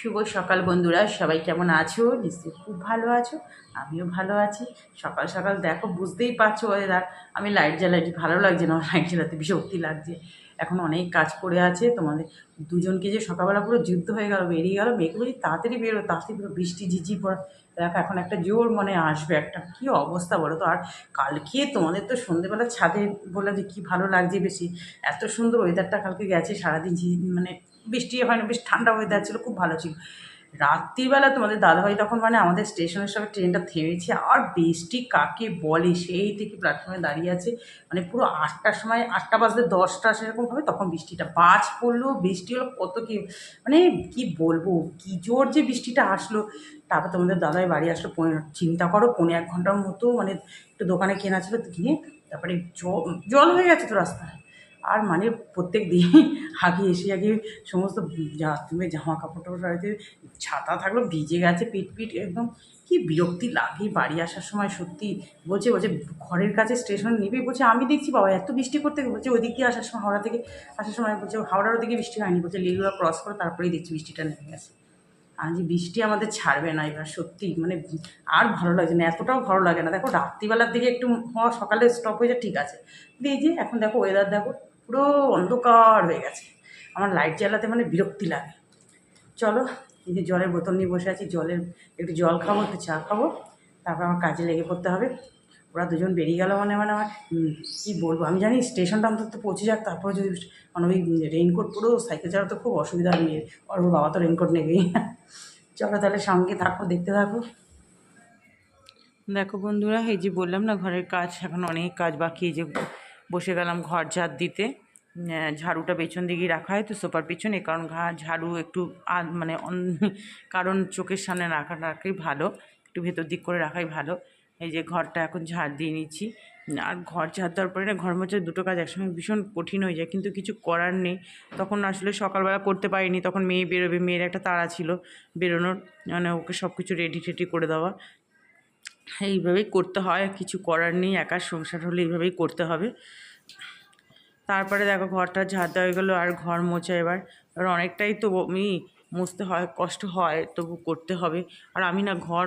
শুভ সকাল বন্ধুরা, সবাই কেমন আছো? নিশ্চয়ই খুব ভালো আছো, আমিও ভালো আছি। সকাল সকাল দেখো, বুঝতেই পারছ ওয়েদার আমি লাইট জ্বালাইটি ভালো লাগছে না লাইট জ্বালাতে বিরক্তি লাগছে। এখন অনেক কাজ পড়ে আছে, তোমাদের দুজনকে যে সকালবেলা পুরো যুদ্ধ হয়ে গেল, বেরিয়ে গেল, মেয়েকে বলি তাড়াতাড়ি বেরো, তাড়াতাড়ি পুরো বৃষ্টি, ঝিঝি পড়া। দেখো, এখন একটা জোর মনে আসবে একটা, কী অবস্থা বলো তো? আর কালকে তোমাদের তো সন্ধেবেলা ছাদে বলে যে কী ভালো লাগছে বেশি। এত সুন্দর ওয়েদারটা কালকে গেছে, সারাদিন মানে বৃষ্টি হয় না, বেশ ঠান্ডা ওয়েদার ছিল, খুব ভালো ছিল। রাত্রিবেলা তোমাদের দাদাভাই তখন মানে আমাদের স্টেশনের সঙ্গে ট্রেনটা থেমেছে, আর বৃষ্টি কাকে বলে সেই থেকে প্ল্যাটফর্মে দাঁড়িয়ে আছে। মানে পুরো আটটার সময়, আটটা বাজতে দশটা সেরকম হবে তখন বৃষ্টিটা বাজ পড়ল, বৃষ্টি হলো কত কি মানে কি বলব, কি জোর যে বৃষ্টিটা আসলো। তারপর তোমাদের দাদাই বাড়ি আসলো চিন্তা করো পনেরো এক ঘণ্টার মতো মানে একটু দোকানে কেনা ছিল কিনে তারপরে জ- জল হয়ে গেছে তো রাস্তায়। আর মানে প্রত্যেক দিন আগে এসে আগে সমস্ত তুমি জামা কাপড় টাপড় ছাতা থাকল, ভিজে গেছে পিট পিট একদম কি বিরক্তি লাগে বাড়ি আসার সময় সত্যি। বলছে বলছে, ঘরের কাছে স্টেশন নেবে, বলছে, আমি দেখছি বাবা, এত বৃষ্টি করতে বলছে ওইদিক দিয়ে আসার সময়, হাওড়া থেকে আসার সময়, বলছে, হাওড়ার ওদিকে বৃষ্টি হয়নি, বলছে লিলুয়া ক্রস করে, তারপরেই দেখছি বৃষ্টিটা নেমে গেছে। যে বৃষ্টি আমাদের ছাড়বে না এবার, সত্যি মানে আর ভালো লাগছে না, এতটাও ভালো লাগে না। দেখো, রাত্রিবেলার দিকে একটু হওয়া সকালে স্টপ হয়ে যায়, ঠিক আছে। দিয়ে যে, এখন দেখো ওয়েদার দেখো পুরো অন্ধকার হয়ে গেছে। আমার লাইট জ্বালাতে মানে বিরক্তি লাগে। চলো, এই যে জলের বোতল নিয়ে বসে আছি, জলের একটু জল খাব, একটু চা খাব। তারপর আমার কাজে লেগে পড়তে হবে। ওরা দুজন বেরিয়ে গেল মানে মানে আমার কী বলব? আমি জানি স্টেশনটা অন্তত পৌঁছে যাক, তারপরে যদি মানে ওই রেইনকোট পুরো সাইকেল চালাতে খুব অসুবিধা মেয়ের আর ওর বাবা তো রেইনকোট নেবেই। চলো তাহলে সঙ্গে থাকো, দেখতে থাকো। দেখো বন্ধুরা, এই যে বললাম না, ঘরের কাজ, এখন অনেক কাজ বাকি যে বসে গেলাম ঘর ঝাড় দিতে। ঝাড়ুটা পেছন দিকেই রাখা হয়, তো সোফার পিছনে, কারণ ঘা, ঝাড়ু একটু মানে কারণ চোখের সামনে রাখা রাখাই ভালো, একটু ভেতর দিক করে রাখাই ভালো। এই যে ঘরটা এখন ঝাড় দিয়ে নিচ্ছি। আর ঘর ঝাড় দেওয়ার পরে না, ঘর মোছার দুটো কাজ একসঙ্গে ভীষণ কঠিন হয়ে যায়, কিন্তু কিছু করার নেই। তখন আসলে সকালবেলা করতে পারিনি, তখন মেয়ে বেরোবে, মেয়ের একটা তাড়া ছিল বেরোনোর মানে ওকে সব কিছু রেডি টেডি করে দেওয়া। এইভাবেই করতে হয়, কিছু করার নেই একার সংসার হলে এইভাবেই করতে হবে। তারপরে দেখো ঘরটা দেওয়া হয়ে গেলো, আর ঘর মোছা এবার। এবার অনেকটাই তো আমি মুছতে হয়, কষ্ট হয়, তবু করতে হবে। আর আমি না ঘর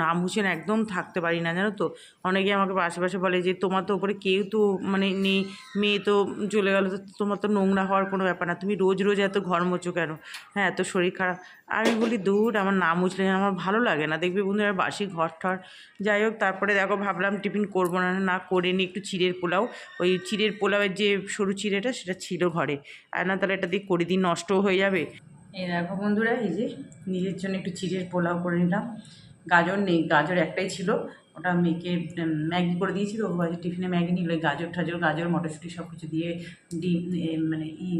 না মুছে না একদম থাকতে পারি না, জানো তো? অনেকে আমাকে আশেপাশে বলে যে, তোমার তো ওপরে কেউ তো মানে নেই, মেয়ে তো চলে গেলো, তো তোমার তো নোংরা হওয়ার কোনো ব্যাপার না। তুমি রোজ রোজ এত ঘর মোছো কেন? হ্যাঁ এত শরীর খারাপ। আমি বলি, দূর, আমার না মুছলে আমার ভালো লাগে না। দেখবে বন্ধুরা, বাসি ঘর ঠর। যাই হোক, তারপরে দেখো, ভাবলাম টিফিন করব না না করে নিই একটু চিড়ের পোলাও। ওই চিড়ের পোলাওয়ের যে সরু চিড়েটা, সেটা ছিল ঘরে। আর না, তাহলে এটা দিয়ে করে দিন নষ্টও হয়ে যাবে। এই দেখো বন্ধুরা, এই যে নিজের জন্য একটু চিড়ের পোলাও করে নিলাম। গাজর নেই, গাজর একটাই ছিল। ওটা মেয়েকে ম্যাগি করে দিয়েছি তো, ও আজকে টিফিনে ম্যাগি নিল। গাজর ঠাজর গাজর, মটরশুঁটি সব কিছু দিয়ে ডিম মানে ই,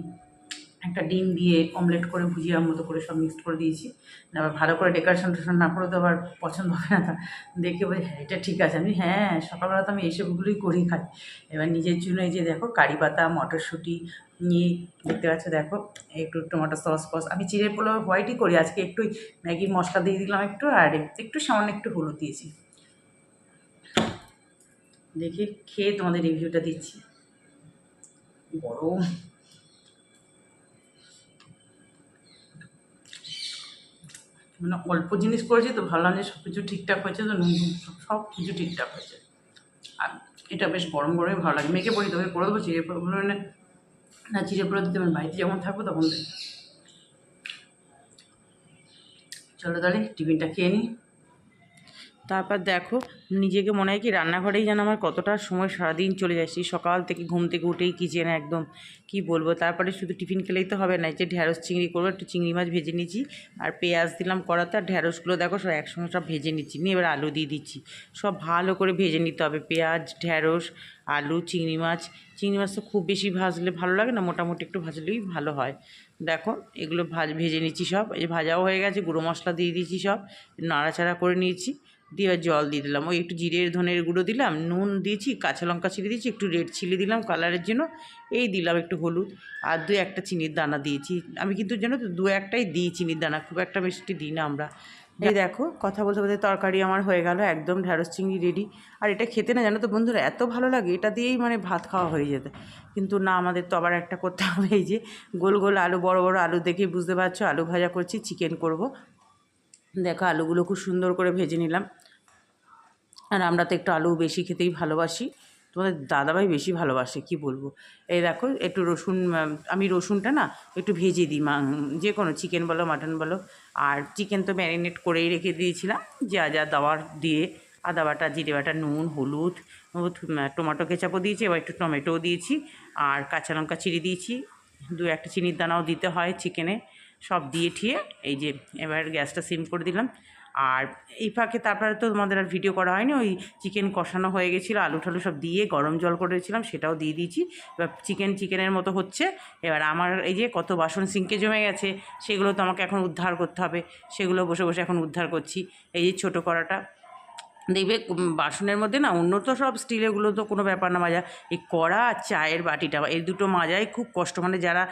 একটা ডিম দিয়ে অমলেট করে ভুজিয়ার মতো করে সব মিক্সড করে দিয়েছি। আবার ভালো করে ডেকোরেশন টেকোরেশন না করে তো আবার পছন্দ হবে না। তা দেখে বলি হ্যাঁ এটা ঠিক আছে। আমি হ্যাঁ সকালবেলা তো আমি এসবগুলোই করি খাই। এবার নিজের জন্য এই যে দেখো, কারি পাতা, মটরশুঁটি নিয়ে দেখতে পাচ্ছ, দেখো, একটু টমেটো সস ফস। আমি চিড়ের পোলাও হোয়াইটই করি, আজকে একটু ম্যাগির মশলা দিয়ে দিলাম একটু, আর একটু সামান্য একটু হলুদ দিয়েছি। দেখি, খেয়ে তোমাদের রিভিউটা দিচ্ছি। গরম। মানে অল্প জিনিস করেছি তো ভাবলাম যে সব কিছু ঠিকঠাক হয়েছে, তো নুন সব- কিছু ঠিকঠাক হয়েছে। আর এটা বেশ গরম গরমই ভালো লাগে। মেয়েকে বলি, তোকে করে দেবো চিড়ে এনে না চিড়ে পড়ে দিতে পারেন বাড়িতে যখন থাকব তখন চলো তাহলে টিফিনটা খেয়ে নিই তারপর দেখো, নিজেকে মনে হয় কি রান্নাঘরেই যেন আমার কতটা সময় সারাদিন চলে যাচ্ছি সকাল থেকে ঘুম থেকে উঠেই কিচেনে একদম কি বলব, তারপরে শুধু টিফিন খেলেই তো হবে না যে ঢ্যাঁড়স চিংড়ি করব, একটু চিংড়ি মাছ ভেজে নিচ্ছি আর পেঁয়াজ দিলাম কড়াতে আর ঢ্যাঁড়সগুলো দেখো সব একসঙ্গে সব ভেজে নিচ্ছি, নিয়ে এবার আলু দিয়ে দিচ্ছি। সব ভালো করে ভেজে নিতে হবে, পেঁয়াজ ঢ্যাঁড়স আলু, চিংড়ি মাছ। চিংড়ি মাছ তো খুব বেশি ভাজলে ভালো লাগে না, মোটামুটি একটু ভাজলেই ভালো হয়। দেখো, এগুলো ভাজ, ভেজে নিচ্ছি সব, এই ভাজাও হয়ে গেছে, গুঁড়ো মশলা দিয়ে দিয়েছি সব, নাড়াচাড়া করে নিয়েছি। দিয়ে জল দিয়ে দিলাম। ওই একটু জিরের ধনের গুঁড়ো দিলাম নুন দিয়েছি কাঁচা লঙ্কা ছিঁড়ে দিয়েছি একটু রেড চিলি দিলাম কালারের জন্য এই দিলাম একটু হলুদ আর দু একটা চিনির দানা দিয়েছি। আমি কিন্তু জানো তো দু একটাই দিই চিনির দানা খুব একটা মিষ্টি দিই না আমরা। এই দেখো কথা বলতে বলতে তরকারি আমার হয়ে গেল একদম ঢ্যাঁড়স চিংড়ি রেডি আর এটা খেতে না জানো তো বন্ধুরা এত ভালো লাগে এটা দিয়েই মানে ভাত খাওয়া হয়ে যেত। কিন্তু না আমাদের তো আবার একটা করতে হবে এই যে গোল গোল আলু বড় বড় আলু দেখেই বুঝতে পারছ আলু ভাজা করছি চিকেন করব। দেখো, আলুগুলো খুব সুন্দর করে ভেজে নিলাম। আর আমরা তো একটু আলু বেশি খেতেই ভালোবাসি। তোমাদের দাদাভাই বেশি ভালোবাসে, কি বলব? এই দেখো, একটু রসুন আমি রসুনটা না একটু ভেজে দিই, মা, যে কোনো চিকেন বলো, মাটন বলো। আর চিকেন তো ম্যারিনেট করেই রেখে দিয়েছিলাম, যা যা দেওয়ার দিয়ে আদা বাটা, জিরে বাটা, নুন, হলুদ টমেটো, কেচাপও দিয়েছি, এবার একটু টমেটোও দিয়েছি। আর কাঁচা লঙ্কা চিড়ে দিয়েছি। দু একটা চিনির দানাও দিতে হয় চিকেনে। সব দিয়ে ঠিয়ে এই যে এবার গ্যাসটা সিম করে দিলাম। আর এই ফাঁকে তারপরে তো তোমাদের আর ভিডিও করা হয়নি, ওই চিকেন কষানো হয়ে গেছিল, আলু ঠালু সব দিয়ে গরম জল করেছিলাম, সেটাও দিয়ে দিয়েছি। এবার চিকেন চিকেনের মতো হচ্ছে, এবার আমার এই যে কত বাসন সিঙ্কে জমে গেছে, সেগুলো তো আমাকে এখন উদ্ধার করতে হবে, সেগুলো বসে বসে এখন উদ্ধার করছি। এই যে ছোটো কড়াটা দেখবে বাসনের মধ্যে না অন্য তো সব স্টিলেরগুলো তো কোনো ব্যাপার না মাজা। এই কড়া আর চায়ের বাটিটা, এই দুটো মাজাই খুব কষ্ট। মানে যারা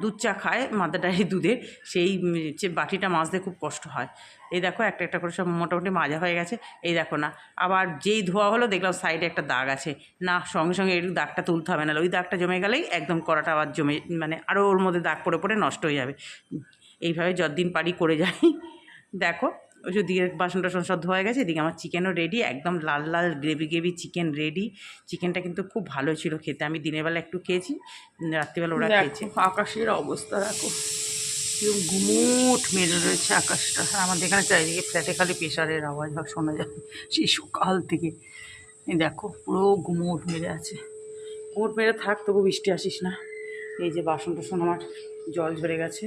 দুধ চা খায় মাদাটাই দুধের, সেই বাটিটা মাজতে খুব কষ্ট হয়। এই দেখো একটা একটা করে সব মোটামুটি মাজা হয়ে গেছে। এই দেখো না, আবার যেই ধোয়া হলো দেখলাম সাইডে একটা দাগ আছে। না, সঙ্গে সঙ্গে এই দাগটা তুলতে হবে না ওই দাগটা জমে গেলেই একদম কড়াটা আবার জমে মানে আরও ওর মধ্যে দাগ পড়ে পড়ে নষ্ট হয়ে যাবে। এইভাবে যতদিন পারি করে যাই। দেখো ওই যে দিকে বাসন টাসন সব ধোয়া গেছে এদিকে আমার চিকেনও রেডি একদম লাল লাল গ্রেভি গ্রেভি চিকেন রেডি চিকেনটা কিন্তু খুব ভালো ছিল খেতে আমি দিনের বেলা একটু খেয়েছি রাত্রিবেলা ওরা খেয়েছে। আকাশের অবস্থা দেখো। ঘুমুট মেরে রয়েছে আকাশটা। আমাদের এখানে চারিদিকে ফ্ল্যাটে খালি প্রেশারের আওয়াজ ভাব শোনা যায় সেই সকাল থেকে দেখো পুরো ঘুমুট মেরে আছে। মোট মেরে থাক তবু বৃষ্টি আসিস না। এই যে বাসন টাসন আমার জল ঝরে গেছে।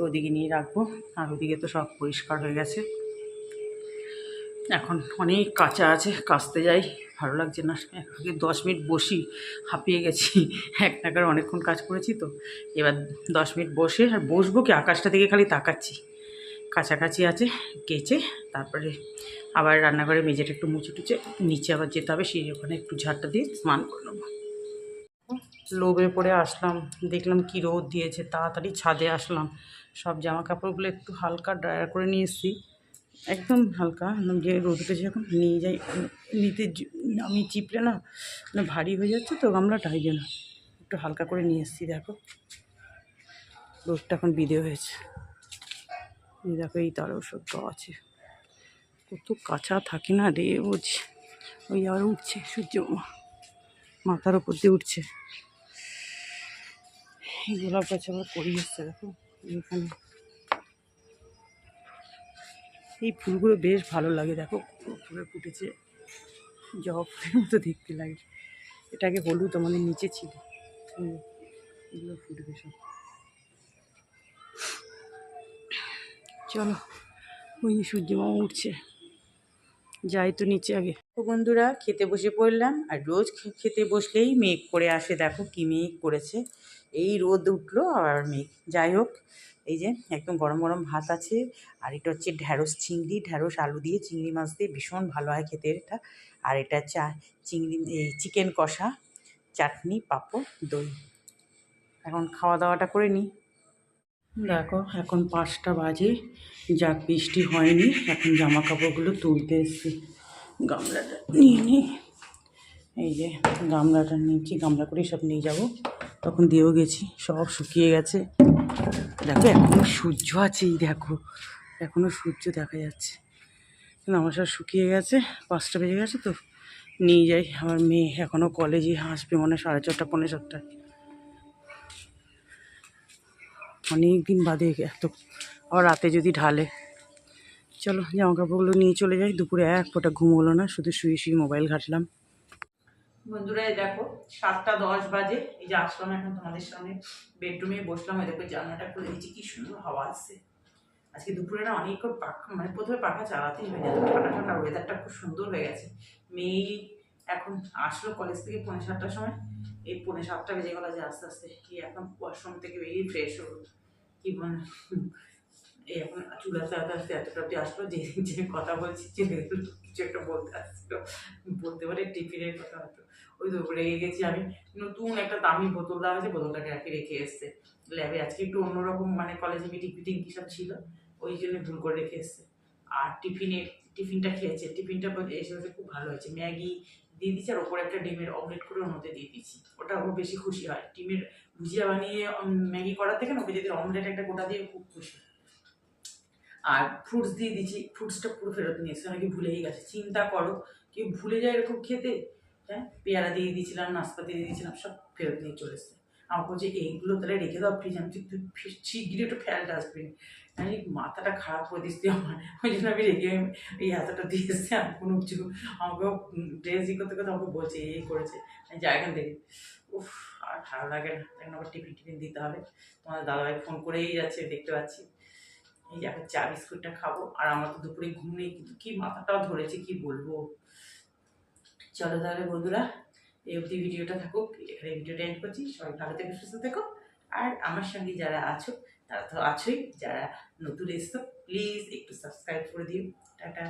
ওদিকে নিয়ে রাখব। আর ওদিকে তো সব পরিষ্কার হয়ে গেছে। এখন অনেক কাঁচা আছে, কাচতে যাই। ভালো লাগছে না। আগে দশ মিনিট বসি, হাঁপিয়ে গেছি। এক টাকার অনেকক্ষণ কাজ করেছি তো। এবার দশ মিনিট বসে আর বসবো কি? আকাশটা দিকে খালি তাকাচ্ছি। কাছাকাছি আছে কেচে তারপরে আবার রান্নাঘরে মেঝেটা একটু মুছে টুচে নিচে আবার যেতে হবে। সেই ওখানে একটু ঝাড়টা দিয়ে স্নান করে নেব। লোভে পড়ে আসলাম। দেখলাম কি রোদ দিয়েছে। তাড়াতাড়ি ছাদে আসলাম। সব জামা কাপড়গুলো একটু হালকা ড্রায়ার করে নিয়ে এসেছি। একদম হালকা যে রোদ উঠেছে এখন নিয়ে যাই, নিতে আমি চিপলে না মানে ভারী হয়ে যাচ্ছে তো গামলাটা, এই জন্য একটু হালকা করে নিয়ে এসেছি, দেখো। রোদটা এখন বিদে হয়েছে। দেখো, এই তার ওষুধ তো আছে। কত কাঁচা থাকে না রে বুঝ ওই আর উঠছে, সূর্য মাথার ওপর দিয়ে উঠছে। এই গোলাপ গাছ আবার করি এসছে, দেখো। এখানে। এই ফুলগুলো বেশ ভালো লাগে, দেখো ফুলে ফুটেছে। জবা ফুলের মতো দেখতে লাগে। এটাকে হলুদ আমাদের নিচে ছিল। এগুলো ফুটবে সব। চলো, ওই সূর্যমা উঠছে। যাই তো নিচে আগে। তো বন্ধুরা, খেতে বসে পড়লাম, আর রোজ খেতে বসলেই মেঘ করে আসে। দেখো কি মেঘ করেছে। এই রোদ উঠল আর মেঘ। যাই হোক, এই যে একদম গরম গরম ভাত আছে, আর এটা হচ্ছে ঢ্যাঁড়স চিংড়ি। ঢ্যাঁড়স, আলু দিয়ে চিংড়ি মাছ দিয়ে ভীষণ ভালো হয় খেতে এটা। আর এটা চা চিংড়ি, এই চিকেন কষা, চাটনি, পাঁপড়, দই। এখন খাওয়া দাওয়াটা করে নিই। দেখো, এখন পাঁচটা বাজে। যাক, বৃষ্টি হয়নি, এখন জামা কাপড়গুলো তুলতে এসছি। গামলাটা নিয়ে নিই এই যে, গামলাটা নিয়েছি গামলা করেই সব নিয়ে যাব। তখন দিয়েও গেছি, সব শুকিয়ে গেছে। দেখো এখনও সূর্য আছে এই দেখো। এখনও সূর্য দেখা যাচ্ছে। আমার সব শুকিয়ে গেছে, পাঁচটা বেজে গেছে তো। নিয়ে যাই, আমার মেয়ে এখনও কলেজে আসবে মনে হয়, সাড়ে চারটা পনেরো সাতটায়। অনেক দিন বাদে এত, আবার রাতে যদি ঢালে। চলো, জামা কাপড়গুলো নিয়ে চলে যাই। দুপুরে এক ফোঁটা ঘুম হলো না, শুধু শুয়ে শুয়ে মোবাইল ঘাটলাম। বন্ধুরা দেখো, সাতটা দশ বাজে। এই যে আসলাম এখন তোমাদের সামনে বেডরুমে বসলাম। দেখো, জানলাটা খুলে দিচ্ছি। কি সুন্দর হাওয়া আসছে। আজকে দুপুরে না অনেকক্ষণ পাখা মানে প্রথমে পাখা চালাতেই হয়ে যেত ঠান্ডা ঠান্ডা ওয়েদারটা খুব সুন্দর হয়ে গেছে। মেয়ে এখন আসলো কলেজ থেকে পৌনে সাতটার সময়। এই পৌনে সাতটা বেজে গেল যে আস্তে আস্তে কি এখন ওয়াশরুম থেকে বেরিয়ে ফ্রেশ হলো কি মানে এখন চুলাতে আস্তে আস্তে এতটা অব্দি আসলো, যে যে কথা বলছি যে কিছু একটা বলতে আসছিল বলতে পারে টিফিনের কথা হতো ওই তো রেগে গেছি আমি। নতুন একটা দামি বোতল দেওয়া হয়েছে, বোতলটাকে রাখি রেখে এসছে। ল্যাবে আজকে একটু অন্যরকম মানে কলেজে মিটিং ফিটিং কী সব ছিল, ওই জন্য ভুল করে রেখে এসছে। আর টিফিনে টিফিনটা খেয়েছে। টিফিনটা এসে খুব ভালো হয়েছে। ম্যাগি দিয়ে দিচ্ছি আর ওপরে একটা ডিমের অমলেট করে ওর মধ্যে দিয়ে দিচ্ছি ওটা ও বেশি খুশি হয়। ডিমের ভুজিয়া বানিয়ে ম্যাগি করার থেকে না, ওকে যদি অমলেট একটা গোটা দিয়ে খুব খুশি। আর ফ্রুটস দিয়ে দিচ্ছি ফ্রুটসটা পুরো ফেরত নিয়ে এসে নাকি ভুলেই গেছে। চিন্তা করো। কেউ ভুলে যায় এরকম খেতে। হ্যাঁ? পেয়ারা দিয়ে দিয়েছিলাম, নাশপাতি দিয়ে দিয়েছিলাম, সব ফেরত নিয়ে চলে এসছে। আমাকে বলছে এইগুলো তাহলে রেখে দাও ফ্রিজ আমি তুই শিগগিরই একটু ফেল ডাস্টবিন আমি মাথাটা খারাপ করে দিস তুই আমার। ওই জন্য আমি রেখে এই এতটা দিয়ে এসছে, আমি কোনো কিছু আমাকে ড্রেস ই করতে করতে আমাকে বলছে, এই করেছে। আমি যাই এখান থেকে। উফ, আর ভালো লাগে না। এখন আবার টিফিন টিফিন দিতে হবে। তোমাদের দাদাভাই ফোন করেই যাচ্ছে, দেখতে পাচ্ছি। এই এখন চা, বিস্কুটটা খাব। আর আমার তো দুপুরে ঘুম নেই, কিন্তু কি মাথাটাও ধরেছে, কি বলব? চলো তাহলে বন্ধুরা এই অবধি ভিডিওটা থাকুক, এখানে ভিডিওটা এন্ড করছি। সবাই ভালো থেকে, সুস্থ থেকো। আর আমার সঙ্গে যারা আছো, তারা তো আছোই, যারা নতুন এসছো প্লিজ একটু সাবস্ক্রাইব করে দিও। টাটা।